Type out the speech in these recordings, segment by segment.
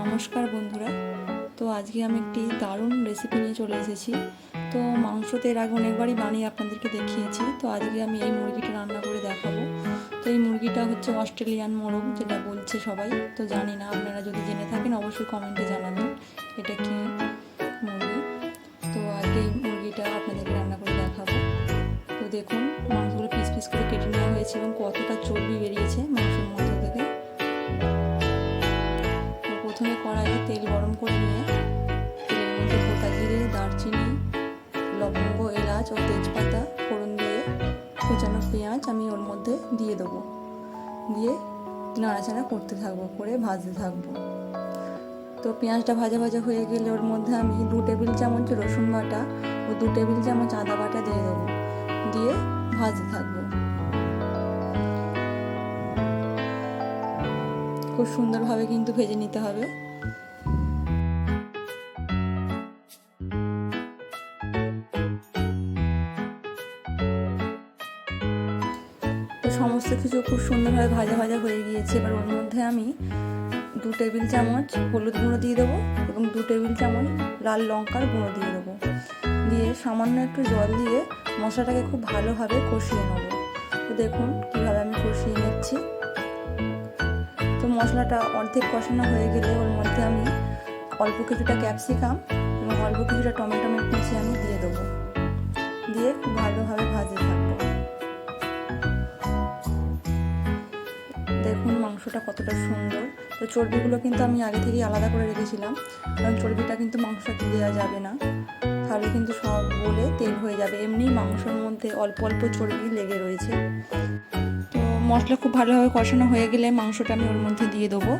নমস্কার বন্ধুরা। তো আজকে আমি একটি দারুণ রেসিপি নিয়ে চলে এসেছি। তো মাংস তো এর আগে অনেকবারই বানিয়ে আপনাদেরকে দেখিয়েছি। তো আজকে আমি এই মুরগিটা রান্না করে দেখাবো। তো এই মুরগিটা হচ্ছে অস্ট্রেলিয়ান মোরগ, যেটা বলছে সবাই। তো জানি না, আপনারা যদি জেনে থাকেন অবশ্যই কমেন্টে জানাবেন এটা কি মুরগি। তো আজকে এই মুরগিটা আপনাদেরকে রান্না করে দেখাবো। তো দেখুন, মাংসগুলো পিস পিস করে কেটে নেওয়া হয়েছে এবং কতটা চর্বি বেরিয়েছে মাংসের মধ্যে থেকে। প্রথমে কড়াইয়ে তেল গরম করে নিয়ে তেলের মধ্যে গোটা জিরে, দারচিনি, লবঙ্গ, এলাচ ও তেজপাতা ফোড়ন দিয়ে কুচানো পেঁয়াজ আমি ওর মধ্যে দিয়ে দেবো। দিয়ে নাড়াচাড়া করতে থাকব, করে ভাজতে থাকব। তো পেঁয়াজটা ভাজা ভাজা হয়ে গেলে ওর মধ্যে আমি দু টেবিল চামচ রসুন বাটা ও দু টেবিল চামচ আদা বাটা দিয়ে দেবো। দিয়ে ভাজতে থাকব। খুব সুন্দরভাবে কিন্তু ভেজে নিতে হবে। তো সমস্ত কিছু খুব সুন্দরভাবে ভাজা ভাজা হয়ে গিয়েছে। এবার ওর মধ্যে আমি দু টেবিল চামচ হলুদ গুঁড়ো দিয়ে দেবো এবং দু টেবিল চামচ লাল লঙ্কার গুঁড়ো দিয়ে দেবো। দিয়ে সামান্য একটু জল দিয়ে মশলাটাকে খুব ভালোভাবে কষিয়ে নেব। তো দেখুন কীভাবে আমি কষিয়ে নিচ্ছি। মশলাটা অর্ধেক কষানো হয়ে গেলে ওর মধ্যে আমি অল্প কিছুটা ক্যাপসিকাম এবং অল্প কিছুটা টমেটো কুচি আমি দিয়ে দেবো। দিয়ে খুব ভালোভাবে ভাজতে থাকব। দেখুন মাংসটা কতটা সুন্দর। তো চর্বিগুলো কিন্তু আমি আগে থেকেই আলাদা করে রেখেছিলাম। কারণ চর্বিটা কিন্তু মাংসতে দেওয়া যাবে না। তাহলে কিন্তু সব বলে তেল হয়ে যাবে। এমনি মাংসের মধ্যে অল্প অল্প চর্বি লেগে রয়েছে। মশলা খুব ভালোভাবে কষানো হয়ে গেলে মাংসটা আমি ওর মধ্যে দিয়ে দেবো।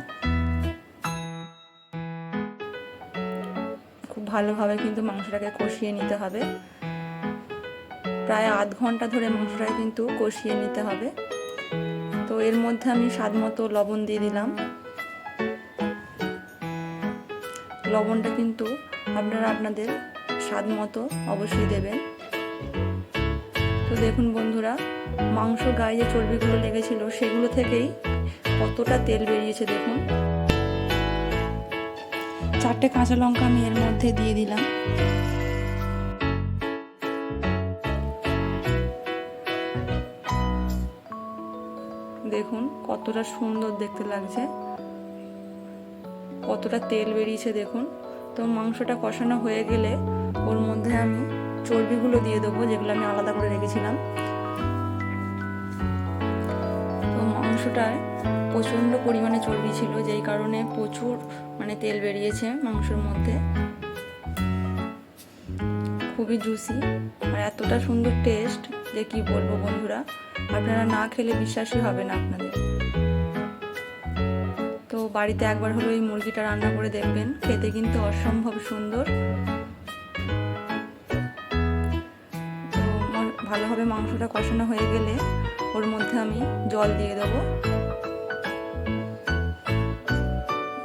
খুব ভালোভাবে কিন্তু মাংসটাকে কষিয়ে নিতে হবে। প্রায় আধ ঘণ্টা ধরে মাংসটাকে কিন্তু কষিয়ে নিতে হবে। তো এর মধ্যে আমি স্বাদ মতো লবণ দিয়ে দিলাম। লবণটা কিন্তু আপনারা আপনাদের স্বাদ মতো অবশ্যই দেবেন। তো দেখুন বন্ধুরা, মাংস গায়ে যে চর্বিগুলো লেগেছিল, সেগুলো থেকেই কতটা তেল বেরিয়েছে দেখুন। চারটে কাঁচা লঙ্কা আমি এর মধ্যে দিয়ে দিলাম। দেখুন কতটা সুন্দর দেখতে লাগছে। কতটা তেল বেরিয়েছে দেখুন। তো মাংসটা কষানো হয়ে গেলে ওর মধ্যে চর্বিগুলো দিয়ে দেবো, যেগুলো আমি আলাদা করে রেখেছিলাম। তো মাংসটায় প্রচণ্ড পরিমাণে চর্বি ছিল, যেই কারণে প্রচুর মানে তেল বেরিয়েছে মাংসের মধ্যে। খুবই জুসি আর এতটা সুন্দর টেস্ট যে কি বলব বন্ধুরা, আপনারা না খেলে বিশ্বাসই হবে না আপনাদের। তো বাড়িতে একবার হলো এই মুরগিটা রান্না করে দেখবেন, খেতে কিন্তু অসম্ভব সুন্দর। ভালোভাবে মাংসটা কষানো হয়ে গেলে ওর মধ্যে আমি জল দিয়ে দেবো।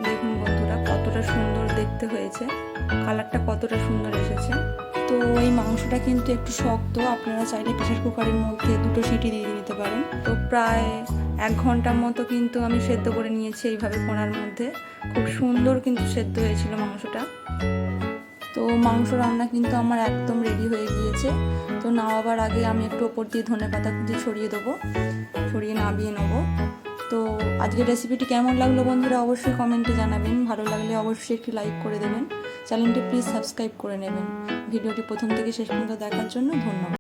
দেখুন বন্ধুরা, কতটা সুন্দর দেখতে হয়েছে। কালারটা কতটা সুন্দর এসেছে। তো এই মাংসটা কিন্তু একটু শক্ত, আপনারা চাইলে প্রেশার কুকারের মধ্যে দুটো সিটি দিয়ে দিতে পারেন। তো প্রায় এক ঘণ্টার মতো কিন্তু আমি সেদ্ধ করে নিয়েছি এইভাবে কোনার মধ্যে। খুব সুন্দর কিন্তু সেদ্ধ হয়েছিল মাংসটা। তো মাংস রান্না কিন্তু আমার একদম রেডি হয়ে গিয়েছে। তো নামাবার আগে আমি একটু ওপর দিয়ে ধনে পাতা কুচি ছড়িয়ে দেবো, ছড়িয়ে নামিয়ে নেব। তো আজকের রেসিপিটি কেমন লাগল বন্ধুরা অবশ্যই কমেন্টে জানাবেন। ভালো লাগলে অবশ্যই একটি লাইক করে দেবেন। চ্যানেলটি প্লিজ সাবস্ক্রাইব করে নেবেন। ভিডিওটি প্রথম থেকে শেষ পর্যন্ত দেখার জন্য ধন্যবাদ।